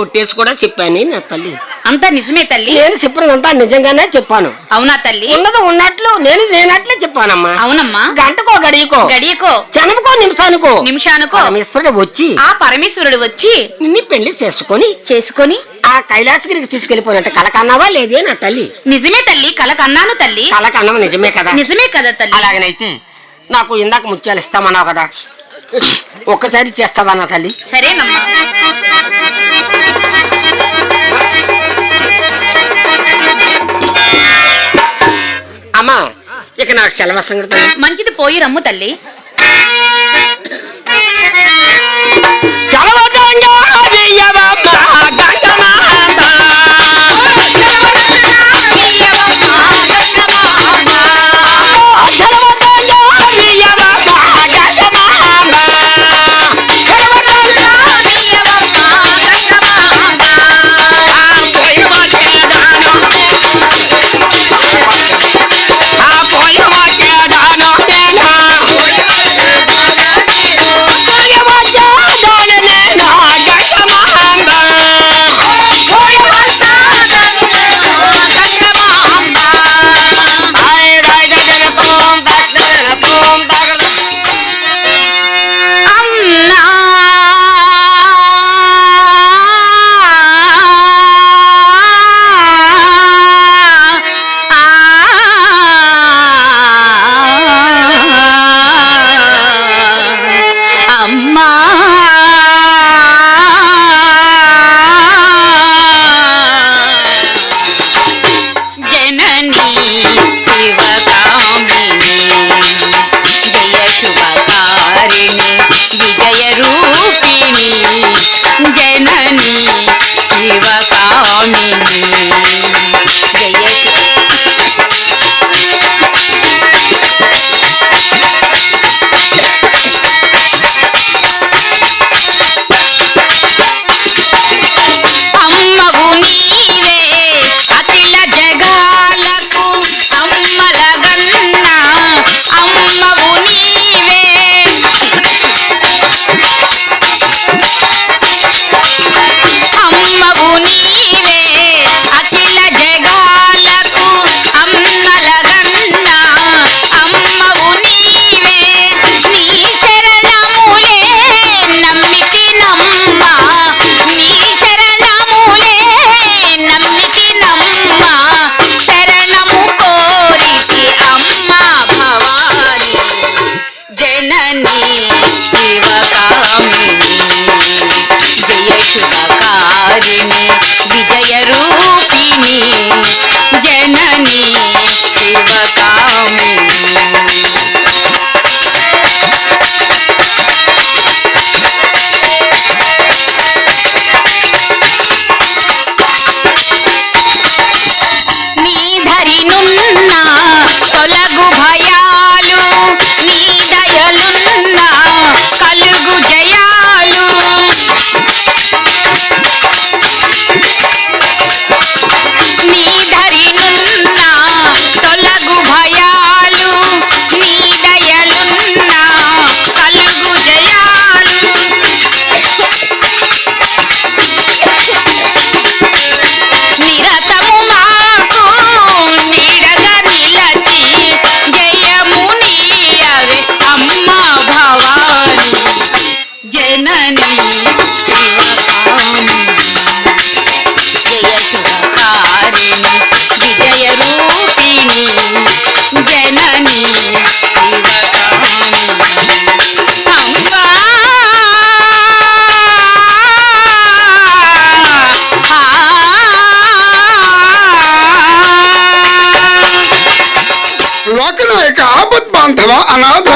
ఒట్టేసి కూడా చెప్పాను నా తల్లి. అంతా నిజమే తల్లి. నేను చెప్పినదంతా నిజంగానే చెప్పాను. అవునా తల్లి? ఉన్నది ఉన్నట్లు నేను లేనట్లే చెప్పానమ్మా. అవునమ్మా. గంటకో గడియకో. గడియకో. జనముకో నిమిషానికో. నిమిషానికో. పరమేశ్వరుడు వచ్చి ఆ పరమేశ్వరుడు వచ్చి నిన్ను పెళ్ళి చేసుకొని చేసుకొని ఆ కైలాసగిరికి తీసుకెళ్ళిపోయినట్టు కలకన్నావా లేదే నా తల్లి? నిజమే తల్లి కల కన్నాను తల్లి. కలకన్నం నిజమే కదా? నిజమే కదా తల్లి. అలాగనైతే నాకు ఇందాక ముత్యాలు ఇస్తామన్నావు కదా. ఒక్కసారి ఇచ్చేస్తావా నా తల్లి? సరేనమ్మా. అమ్మా ఇక నాకు సెలవు సంగతి. మంచిది పోయి రమ్ము తల్లి.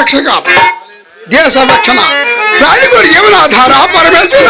రక్షక దేశ రక్షణ. ప్రాణికుడు యమునాధార పరమేశ్వర.